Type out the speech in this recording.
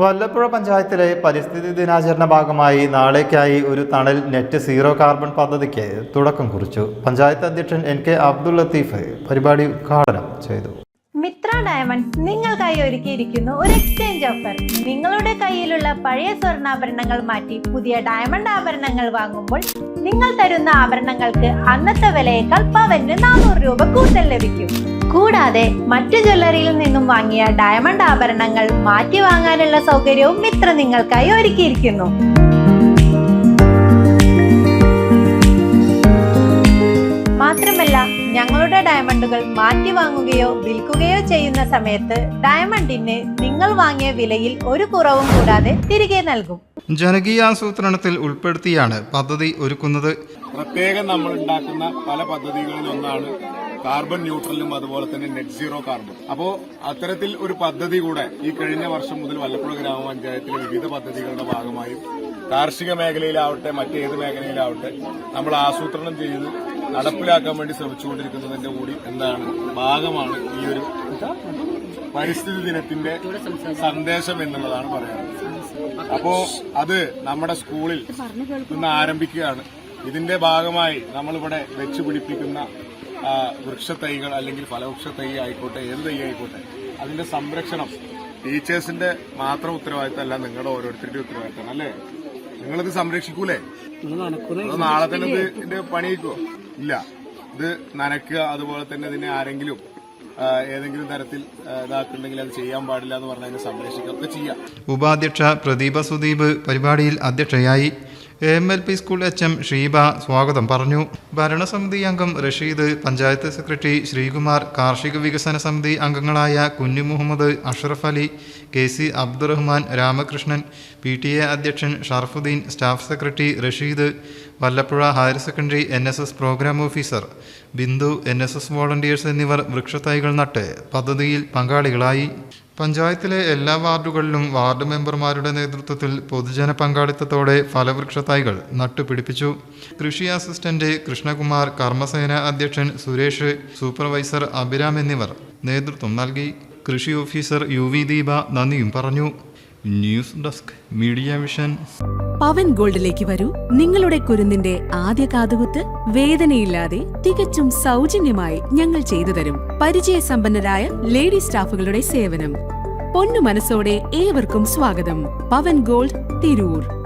വല്ലപ്പുഴ പഞ്ചായത്തിലെ പരിസ്ഥിതി ദിനാചരണ ഭാഗമായി നാളേക്കായി ഒരു തണൽ നെറ്റ് സീറോ കാർബൺ പദ്ധതിക്ക് തുടക്കം കുറിച്ചു. പഞ്ചായത്ത് അധ്യക്ഷൻ എൻ കെ അബ്ദുൾ ലത്തീഫ് പരിപാടി ഉദ്ഘാടനം ചെയ്തു. മിത്ര ഡയമണ്ട്സ് നിങ്ങൾക്കായി ഒരുക്കിയിരിക്കുന്നു ഒരു എക്സ്ചേഞ്ച് ഓഫർ നിങ്ങളുടെ കയ്യിലുള്ള പഴയ സ്വർണാഭരണങ്ങൾ മാറ്റി പുതിയ ഡയമണ്ട് ആഭരണങ്ങൾ വാങ്ങുമ്പോൾ നിങ്ങൾ തരുന്ന ആഭരണങ്ങൾക്ക് അന്നത്തെ വിലയേക്കാൾ പവന് നാനൂറ് രൂപ കൂടുതൽ ലഭിക്കും. കൂടാതെ മറ്റു ജ്വല്ലറിയിൽ നിന്നും വാങ്ങിയ ഡയമണ്ട് ആഭരണങ്ങൾ മാറ്റി വാങ്ങാനുള്ള സൗകര്യവും മിത്ര നിങ്ങൾക്കായി ഒരുക്കിയിരിക്കുന്നു. മാത്രമല്ല ഞങ്ങളുടെ ഡയമണ്ടുകൾ മാറ്റി വാങ്ങുകയോ വിൽക്കുകയോ ചെയ്യുന്ന സമയത്ത് ഡയമണ്ടിന് നിങ്ങൾ വാങ്ങിയ വിലയിൽ ഒരു കുറവും കൂടാതെ തിരികെ നൽകും. ജനകീയാസൂത്രണത്തിൽ ഉൾപ്പെടുത്തിയാണ് പദ്ധതി ഒരുക്കുന്നത്. പ്രത്യേകം നമ്മൾ ഉണ്ടാക്കുന്ന പല പദ്ധതികളിൽ ഒന്നാണ് കാർബൺ ന്യൂട്രലും അതുപോലെ തന്നെ നെറ്റ് സീറോ കാർബൺ അപ്പോ അത്തരത്തിൽ ഒരു പദ്ധതി കൂടെ ഈ കഴിഞ്ഞ വർഷം മുതൽ വല്ലപ്പുഴ ഗ്രാമപഞ്ചായത്തിലെ വിവിധ പദ്ധതികളുടെ ഭാഗമായും കാർഷിക മേഖലയിലാവട്ടെ മറ്റേത് മേഖലയിലാവട്ടെ നമ്മൾ ആസൂത്രണം ചെയ്ത് നടപ്പിലാക്കാൻ വേണ്ടി ശ്രമിച്ചുകൊണ്ടിരിക്കുന്നതിന്റെ കൂടി എന്താണ് ഭാഗമാണ് ഈ ഒരു പരിസ്ഥിതി ദിനത്തിന്റെ സന്ദേശം എന്നുള്ളതാണ് പറയുന്നത് അപ്പോ അത് നമ്മുടെ സ്കൂളിൽ നിന്ന് ആരംഭിക്കുകയാണ്. ഇതിന്റെ ഭാഗമായി നമ്മളിവിടെ വെച്ച് പിടിപ്പിക്കുന്ന ആ, വൃക്ഷത്തൈകൾ അല്ലെങ്കിൽ ഫലവൃക്ഷ തൈ ആയിക്കോട്ടെ എന്ത് തൈ ആയിക്കോട്ടെ അതിന്റെ സംരക്ഷണം ടീച്ചേഴ്സിന്റെ മാത്രം ഉത്തരവാദിത്തമല്ല നിങ്ങളുടെ ഓരോരുത്തരുടെ ഉത്തരവാദിത്തമാണ് അല്ലേ? നിങ്ങളിത് സംരക്ഷിക്കൂലേ? അത് നാളെ തന്നെ ഇത് ഇതിന്റെ പണിയിക്കോ ഇല്ല. ഇത് നനയ്ക്കുക അതുപോലെ തന്നെ ഇതിനെ ആരെങ്കിലും ഏതെങ്കിലും തരത്തിൽ ഇതാക്കുന്നുണ്ടെങ്കിൽ അത് ചെയ്യാൻ പാടില്ല എന്ന് പറഞ്ഞാൽ സംരക്ഷിക്കുക. ഒക്കെ ചെയ്യാം. ഉപാധ്യക്ഷ പ്രദീപ സുദീപ് പരിപാടിയിൽ അധ്യക്ഷയായി. A M L P school H M Sheeba സ്വാഗതം പറഞ്ഞു. ഭരണസമിതി അംഗം റഷീദ് പഞ്ചായത്ത് സെക്രട്ടറി ശ്രീകുമാർ കാർഷിക വികസന സമിതി അംഗങ്ങളായ Kunju Muhammad Ashraf Ali K C Abdurahman Ramakrishnan P T A അധ്യക്ഷൻ Sharafuddin staff secretary Rasheed Vallapuzha higher secondary N S S programme officer Bindu N S S volunteers എന്നിവർ വൃക്ഷത്തൈകൾ നട്ട് പദ്ധതിയിൽ പങ്കാളികളായി. പഞ്ചായത്തിലെ എല്ലാ വാർഡുകളിലും വാർഡ് മെമ്പർമാരുടെ നേതൃത്വത്തിൽ പൊതുജന പങ്കാളിത്തത്തോടെ ഫലവൃക്ഷ തൈകൾ നട്ടുപിടിപ്പിച്ചു. കൃഷി അസിസ്റ്റന്റ് കൃഷ്ണകുമാർ കർമ്മസേന അധ്യക്ഷൻ സുരേഷ് സൂപ്പർവൈസർ അഭിരാം എന്നിവർ നേതൃത്വം നൽകി. കൃഷി ഓഫീസർ യു വി ദീപ നന്ദിയും പറഞ്ഞു. News desk media mission Pavan ഗോൾഡിലേക്ക് വരൂ. നിങ്ങളുടെ കുരുന്നിന്റെ ആദ്യ കാതുകുത്ത് വേദനയില്ലാതെ തികച്ചും സൗജന്യമായി ഞങ്ങൾ ചെയ്തു തരും. പരിചയസമ്പന്നരായ ലേഡി സ്റ്റാഫുകളുടെ സേവനം. പൊന്നു മനസ്സോടെ ഏവർക്കും സ്വാഗതം. പവൻ ഗോൾഡ് തിരൂർ.